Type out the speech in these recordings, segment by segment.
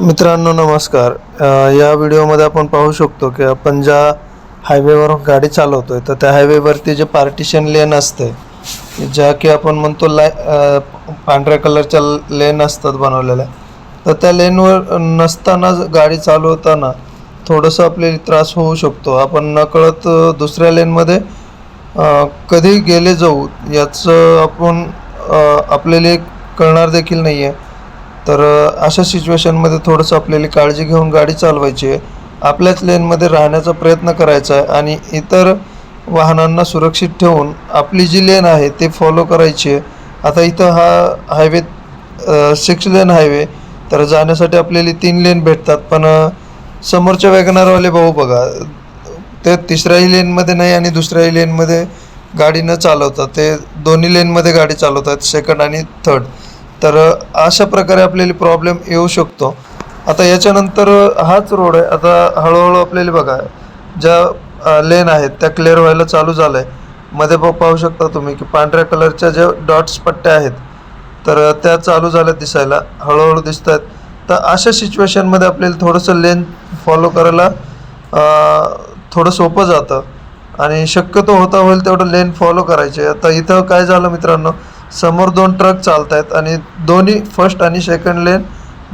मित्रांनो नमस्कार. या व्हिडिओमध्ये आपण पाहू शकतो की आपण ज्या हायवेवरून गाडी चालवतो आहे तर त्या हायवेवरती जे पार्टिशन लेन असते ज्या की आपण म्हणतो लाय पांढऱ्या कलरच्या लेन असतात बनवलेल्या तर त्या लेनवर नसताना गाडी चालवताना थोडंसं आपल्याला त्रास होऊ शकतो. आपण नकळत दुसऱ्या लेनमध्ये कधी गेले जाऊ याचं आपण आपल्याला कळणार देखील नाही आहे तर अशा सिच्युएशनमध्ये थोडंसं आपल्याला काळजी घेऊन गाडी चालवायची आहे. आपल्याच लेनमध्ये राहण्याचा प्रयत्न करायचा आहे आणि इतर वाहनांना सुरक्षित ठेवून आपली जी लेन आहे ते फॉलो करायची आहे. आता इथं हा हायवे सिक्स लेन हायवे तर जाण्यासाठी आपल्याला तीन लेन भेटतात. पण समोरच्या वॅगनारवाले भाऊ बघा ते तिसऱ्याही लेनमध्ये नाही आणि दुसऱ्याही लेनमध्ये गाडी न चालवतात ते दोन्ही लेनमध्ये गाडी चालवतात सेकंड आणि थर्ड तर अशा प्रकारे आपल्याला प्रॉब्लेम येऊ शकतो. आता याच्यानंतर हाच रोड आहे. आता हळूहळू आपल्याला बघा ज्या लेन आहेत त्या क्लिअर व्हायला चालू झालं आहे मध्ये पाहू शकता तुम्ही की पांढऱ्या कलरच्या ज्या डॉट्स पट्ट्या आहेत तर त्या चालू झाल्या दिसायला. हळूहळू दिसत आहेत तर अशा सिच्युएशनमध्ये आपल्याला थोडंसं लेन फॉलो करायला थोडं सोपं जातं. आणि शक्यतो होता होईल तेवढं लेन फॉलो करायचे. आता इथं काय झालं मित्रांनो? समोर दोन ट्रक चालत आहेत आणि दोन्ही फर्स्ट आणि सेकंड लेन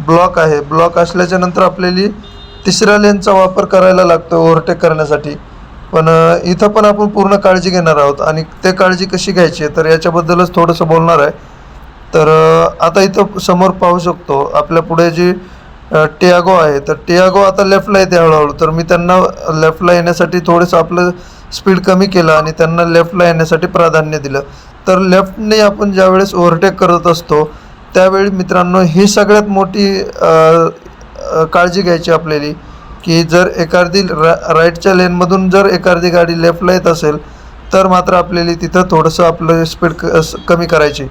ब्लॉक आहे. ब्लॉक असल्याच्या नंतर आपल्याला तिसऱ्या लेनचा वापर करायला लागतो ओव्हरटेक करण्यासाठी. पण इथं पण आपण पूर्ण काळजी घेणार आहोत आणि ते काळजी कशी घ्यायची आहे तर याच्याबद्दलच थोडंसं बोलणार आहे. तर आता इथं समोर पाहू शकतो आपल्या पुढे जी टियागो आहे. तर टियागो आता लेफ्टला येते हळूहळू. तर मी त्यांना लेफ्टला येण्यासाठी थोडंसं आपलं स्पीड कमी केलं आणि त्यांना लेफ्टला येण्यासाठी प्राधान्य दिलं. तर लेफ्टने आपण ज्यावेळेस ओव्हरटेक करत असतो त्यावेळी मित्रांनो ही सगळ्यात मोठी काळजी घ्यायची आपल्याली की जर एखादी रा राईटच्या लेनमधून जर एखादी गाडी लेफ्टला येत असेल तर मात्र आपल्याला तिथं थोडंसं आपलं स्पीड क कमी करायची.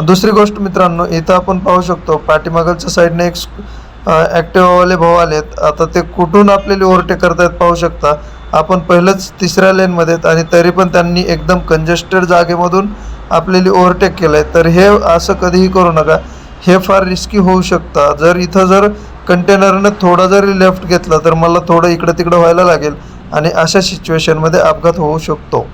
दुसरी गोष्ट मित्रांनो इथं आपण पाहू शकतो पाठीमागलच्या साईडने एक ॲक्टिवावाले भाऊ आलेत. आता ते कुठून आपल्याला ओव्हरटेक करतायत पाहू शकता. आपण पहिलंच तिसऱ्या लेनमध्ये आहेत आणि तरी पण त्यांनी एकदम कंजेस्टेड जागेमधून आपल्याला ओव्हरटेक केलं आहे तर हे असं कधीही करू नका. हे फार रिस्की होऊ शकतं. जर इथं जर कंटेनरनं थोडा जरी लेफ्ट घेतला तर मला थोडं इकडं तिकडं व्हायला लागेल आणि अशा सिच्युएशनमध्ये अपघात होऊ शकतो.